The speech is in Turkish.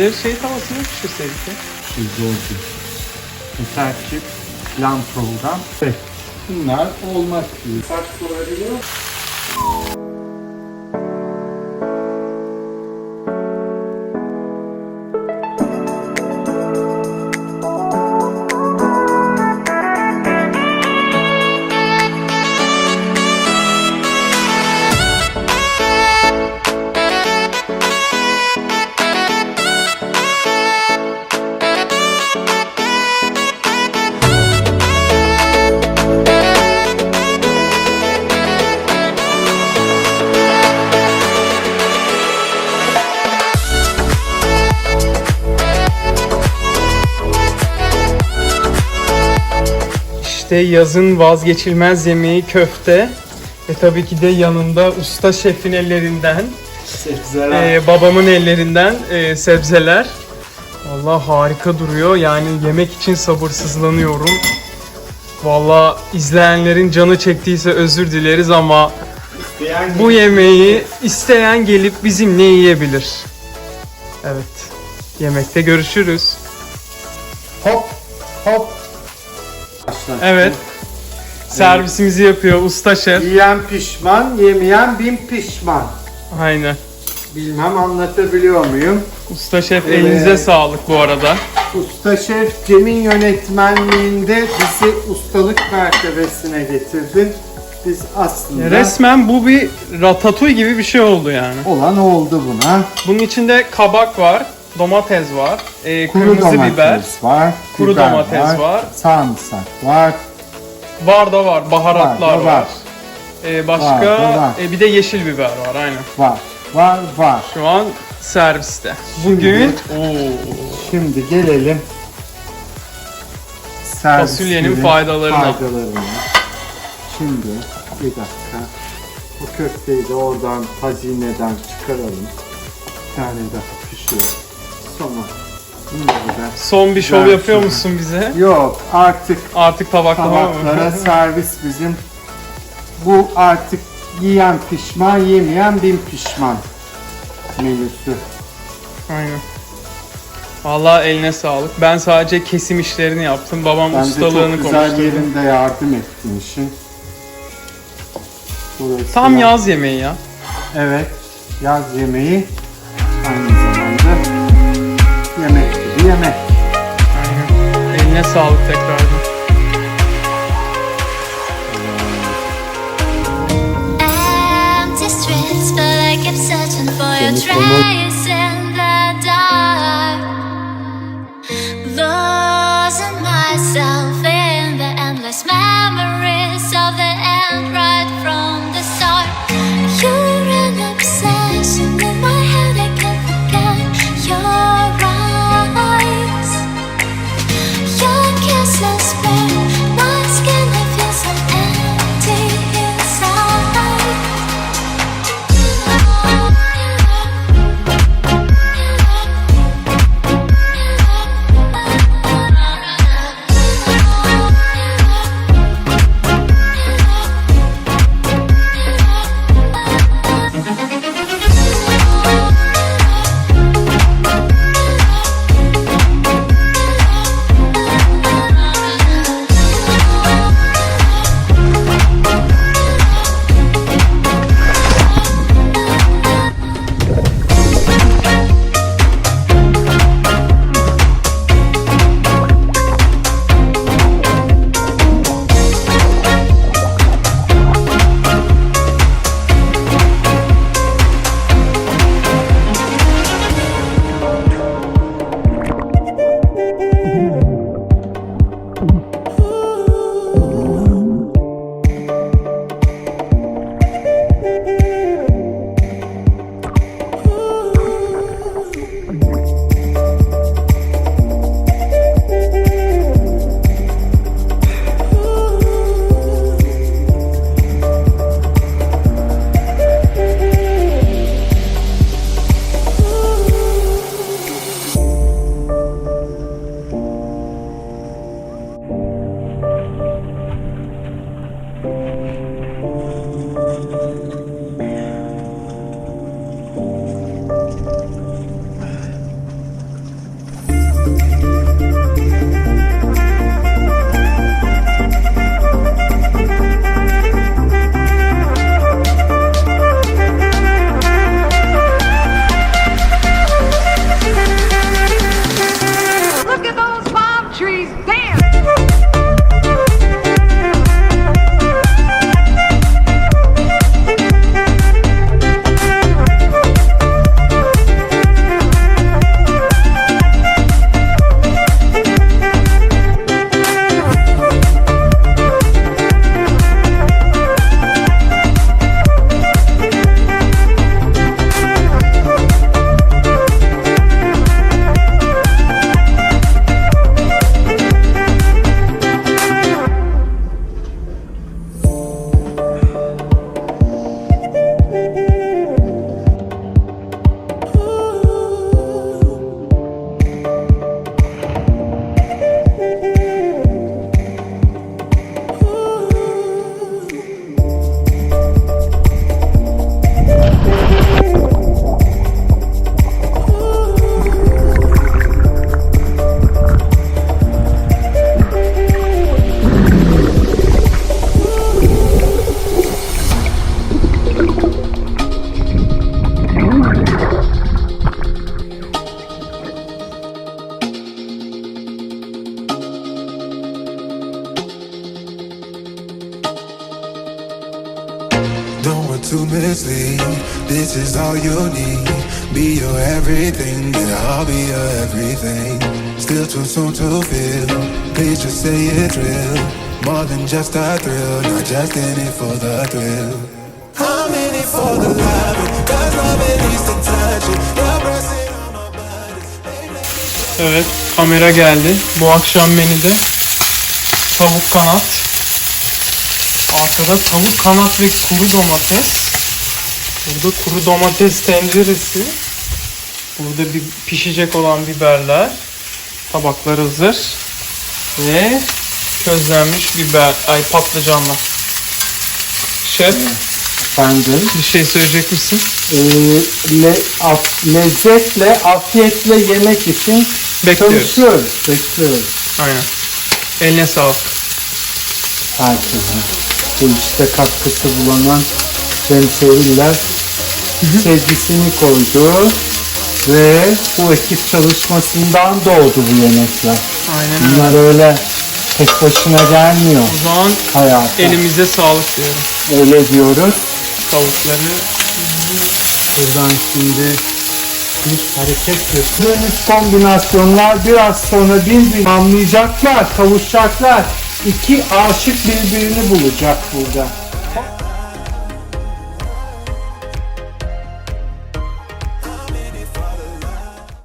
Köfteleri şey tavasında pişirseydik ya. Şey zor değil. Yeter ki plan program. Evet. Bunlar olmak üzere. Saç olabiliyor. İşte yazın vazgeçilmez yemeği köfte. Ve tabii ki de yanında usta şefin ellerinden, Sebzeler. e, babamın ellerinden e, sebzeler. Vallahi harika duruyor. Yani yemek için sabırsızlanıyorum. Vallahi izleyenlerin canı çektiyse özür dileriz ama Yani bu yemeği isteyen gelip bizimle yiyebilir. Evet. Yemekte görüşürüz. hop hop. Evet. Servisimizi yapıyor usta şef. Yiyen pişman, yemeyen bin pişman. Aynen. Bilmem anlatabiliyor muyum? Usta şef Evet. elinize sağlık bu arada. Usta Şef Cem'in yönetmenliğinde bizi ustalık mertebesine getirdi. Biz aslında Resmen bu bir ratatouille gibi bir şey oldu yani. olan oldu buna. Bunun içinde kabak var, domates var, e, Kuru kırmızı domates biber, var, kuru biber domates var. sarımsak var, var da var, baharatlar Var var. da var. E, başka Var var. e, bir de yeşil biber var aynen. var, var, var. Şu an serviste. Bugün Oo, Şimdi gelelim Fasulyenin faydalarına. faydalarına. Şimdi bir dakika. Bu köfteyi de oradan hazineden çıkaralım. Bir tane daha pişiyor. Da son bir şov Güzel. yapıyor musun bize? Yok artık Artık tabaklama mı? tabaklara servis bizim. Bu artık yiyen pişman, yemeyen bin pişman menüsü. Aynen. Vallahi eline sağlık. Ben sadece kesim işlerini yaptım. Babam Bence ustalığını çok güzel konuşturdu. yerinde yardım ettin işin. Tam yaz yemeği ya. Evet, yaz yemeği aynı zamanda yemek gibi yemek. Aynen. Eline sağlık tekrardan. Empty streets, but I keep searching for your trace all you need. Be your everything, yeah, I'll be your everything. Still too soon to feel. Please just say it's real. More than just a thrill, not just in it for the thrill. I'm in it for the love, cause love it needs to touch it. Evet kamera geldi. Bu akşam menüde tavuk kanat. Arkada tavuk kanat ve kuru domates. Burada kuru domates tenceresi. Burada bir pişecek olan biberler. Tabaklar hazır. Ve közlenmiş biber, ay patlıcanlar. Şef Efendim. bir şey söyleyecek misin? Ee, le, af- lezzetle, afiyetle yemek için Bekliyoruz. çalışıyoruz. Bekliyoruz. Aynen. Eline sağlık. Herkese. Bu işte katkısı bulunan Cemşehirler sevgisini koydu. Ve bu ekip çalışmasından doğdu bu yemekler. Aynen öyle. Bunlar öyle tek başına gelmiyor O zaman hayata. elimize sağlık diyorum. Öyle diyoruz. Tavukları Buradan şimdi bir hareket yapıyoruz. kombinasyonlar biraz sonra birbirini anlayacaklar, kavuşacaklar. İki aşık birbirini bulacak burada.